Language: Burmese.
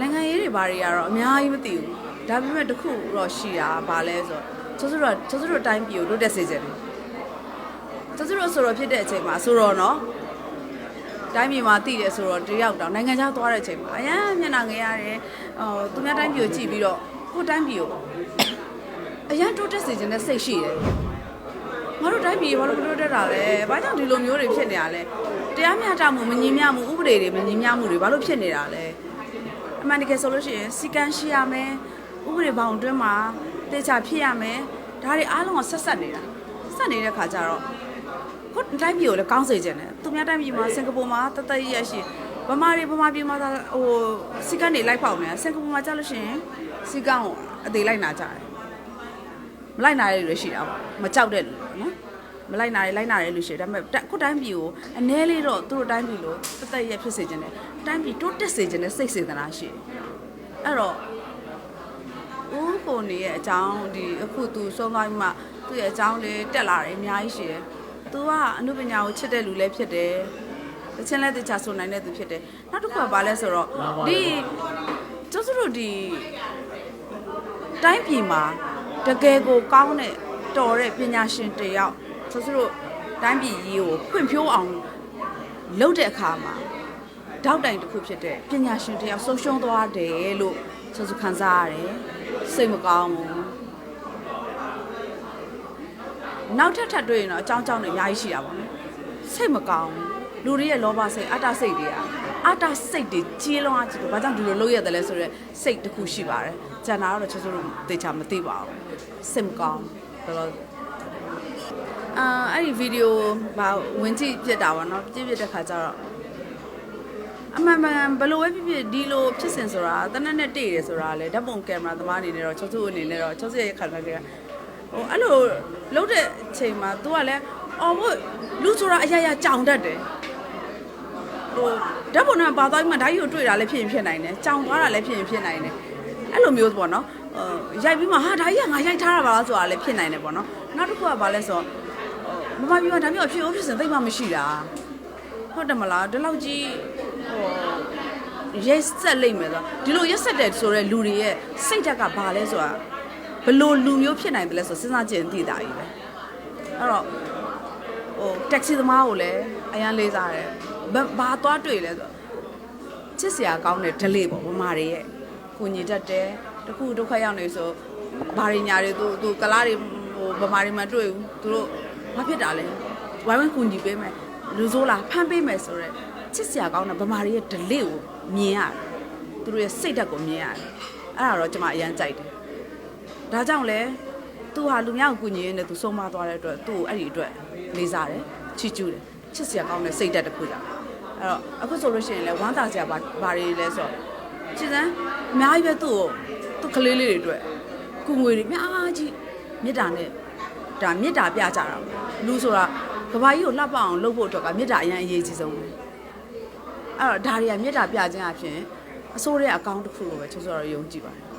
နိုင်ငံရေးတွေဘာတွေကတော့အများကြီးမသိဘူးဒါပေမဲ့တစ်ခုတော့ရှိတာဘာလဲဆိုတော့ချောစုတော့ချောစုတော့တိုင်းပြည်ကိုလွတ်တက်စေချင်တယ်ချောစုတော့ဆိုတော့ဖြစ်တဲ့အချိန်မှာဆိုတော့နော်တိုင်းပြည်မှာတည်တယ်ဆိုတော့တယောက်တောင်နိုင်ငံခြားသွားတဲ့အချိန်မှာအရန်မျက်နှာငယ်ရတယ်ဟိုသူများတိုင်းပြည်ကိုကြည့်ပြီးတော့ကိုယ်တိုင်းပြည်ကိုအရန်တိုးတက်စေချင်တဲ့စိတ်ရှိတယ်ငါတို့တိုင်းပြည်ဘာလို့မတိုးတက်တာလဲဘာကြောင့်ဒီလိုမျိုးတွေဖြစ်နေရလဲတရားမျှတမှုမညီမျှမှုဥပဒေတွေမညီမျှမှုတွေဘာလို့ဖြစ်နေတာလဲ အမှန်တကယ်ဆိုလို့ရှိရင်စီကံရှိရမယ်ဥပဒေဘောင်အတွင်းမှာတေချာဖြစ်ရမယ်ဒါတွေအားလုံးကဆက်ဆက်နေတာဆက်နေတဲ့ခါကျတော့ကိုယ်တိုင်းပြည်ကိုလည်းကောင်းစေချင်တယ်သူများတိုင်းပြည်မှာစင်ကာပူမှာတသက်ရရှိဗမာတွေဗမာပြည်မှာသာဟိုစီကံတွေလိုက်ဖောက်နေတာစင်ကာပူမှာကြာလို့ရှိရင်စီကံကိုအသေးလိုက်နာကြတယ်မလိုက်နာတဲ့လူတွေရှိတာပေါ့မကြောက်တဲ့လူတွေနော် မလိုက်နာရလိုက်နာတဲ့လူရှိတယ်ဒါပေမဲ့ကိုယ်တိုင်းပြည်ကိုအ ਨੇ လေးတော့သူတို့တိုင်းပြည်လို့တသက်ရဖြစ်စေချင်တယ်တိုင်းပြည်တိုးတက်စေချင်တဲ့စိတ်စေတနာရှိတယ်အဲ့တော့ဦးကိုနေရဲ့အကြောင်းဒီအခုသူဆုံးသွားပြီးမှသူ့ရဲ့အကြောင်းလေးတက်လာတယ်အများကြီးရှိတယ်။ तू ကအမှုပညာကိုချစ်တဲ့လူလည်းဖြစ်တယ်။တချင်းလည်းတခြားဆိုနိုင်တဲ့သူဖြစ်တယ်။နောက်တစ်ခုကဘာလဲဆိုတော့ဒီကျုပ်တို့ဒီတိုင်းပြည်မှာတကယ်ကိုကောင်းတဲ့တော်တဲ့ပညာရှင်တစ်ယောက် ကျုပ်တို့တိုင်းပြည်ကြီးကိုဖွံ့ဖြိုးအောင်လုပ်တဲ့အခါမှာတောက်တိုင်တစ်ခုဖြစ်တဲ့ပညာရှင်တစ်ယောက်ဆုံးရှုံးသွားတယ်လို့ဆိုဆိုခံစားရတယ်စိတ်မကောင်းဘူးနောက်ထပ်ထပ်တွေ့ရင်တော့အကြောင်းကြောင်းတွေအများကြီးရှိတာပေါ့နော်စိတ်မကောင်းဘူးလူတွေရဲ့လောဘစိတ်အတ္တစိတ်တွေကအတ္တစိတ်တွေကြီးလုံးအကြီးလို့ဘာကြောင့်ဒီလိုလုပ်ရတယ်လဲဆိုတော့စိတ်တစ်ခုရှိပါတယ်ကျန်တာကတော့ချစ်စိုးလို့တေချာမသိပါဘူးစိတ်မကောင်းဘူးတော်တော် အာအဲ့ဒီဗီဒီယိုဗာဝင်ကြည့်ဖြစ်တာပေါ့နော်ကြည့်ဖြစ်တဲ့ခါကျတော့အမှန်မှန်ဘလို့ပဲဖြစ်ဖြစ်ဒီလိုဖြစ်စဉ်ဆိုတာတနက်နဲ့တွေ့တယ်ဆိုတာလေဓာတ်ပုံကင်မရာသမားအနေနဲ့တော့ချောချူအနေနဲ့တော့ချောချူရဲ့ခန္ဓာကဟိုအဲ့လိုလှုပ်တဲ့ချိန်မှာ तू ကလည်းအော်ဘို့လူဆိုတာအရာရာကြောင်တတ်တယ်ဟိုဓာတ်ပုံနဲ့ပါသွားပြီးမှဓာတ်ကြီးကိုတွေ့တာလည်းဖြစ်ရင်ဖြစ်နိုင်တယ်ကြောင်သွားတာလည်းဖြစ်ရင်ဖြစ်နိုင်တယ်အဲ့လိုမျိုးပေါ့နော်ဟိုရိုက်ပြီးမှဟာဓာတ်ကြီးကငါရိုက်ထားတာပါလားဆိုတာလည်းဖြစ်နိုင်တယ်ပေါ့နော်နောက်တစ်ခုကဘာလဲဆိုတော့ မမပြောတာမျိုးဖြစ်ဦးဖြစ်စဉ်သိမှမရှိတာဟုတ်တယ်မလားဒီလောက်ကြီးဟိုရက်ဆက်လိမ့်မယ်ဆိုဒီလိုရက်ဆက်တဲ့ဆိုတဲ့လူတွေရဲ့စိတ်ဓာတ်ကဘာလဲဆိုတာဘလို့လူမျိုးဖြစ်နိုင်တယ်လဲဆိုစဉ်းစားကြည့်ရင်သိတာကြီးပဲအဲ့တော့ဟိုတက္ကစီသမားကိုလည်းအရန်လေးစားတယ်ဘာဘာသွားတွေ့လဲဆိုချစ်စရာကောင်းတဲ့ delay ပေါ့ဗမာတွေရဲ့ကိုညီတတ်တယ်တခုဒုက္ခရောက်နေဆိုဘာတွေညာတွေသူသူကလားတွေဟိုဗမာတွေမှတွေ့ဘူးသူတို့ ဘာဖြစ်တာလဲဝိုင်းဝန်းကူညီပေးမယ်လူဆိုးလားဖမ်းပေးမယ်ဆိုတော့ချစ်စရာကောင်းတဲ့ဗမာတွေရဲ့ delay ကိုမြင်ရတယ်သူတို့ရဲ့စိတ်ဓာတ်ကိုမြင်ရတယ်အဲ့ဒါတော့ကျွန်မအရန်ကြိုက်တယ်ဒါကြောင့်လဲသူဟာလူများကိုကူညီရင်းနဲ့သူဆုံးမသွားတဲ့အတွက်သူ့ကိုအဲ့ဒီအတွက်လေးစားတယ်ချီးကျူးတယ်ချစ်စရာကောင်းတဲ့စိတ်ဓာတ်တစ်ခုကြောင့်အဲ့တော့အခုဆိုလို့ရှိရင်လဲဝမ်းသာစရာဘာဘာတွေလဲဆိုတော့ချစ်စမ်းအများကြီးပဲသူ့ကိုသူ့ကလေးလေးတွေအတွက်ကုငွေတွေအများကြီးမေတ္တာနဲ့ ဒါမေတ္တာပြကြတာပေါ့လူဆိုတာကဘာကြီးကိုလှပအောင်လုပ်ဖို့အတွက်ကမေတ္တာအရင်အရေးကြီးဆုံးပဲအဲ့တော့ဒါတွေကမေတ္တာပြခြင်းအဖြစ်အစိုးရအကောင့်တစ်ခုလိုပဲချစ်စောရယုံကြည်ပါတယ်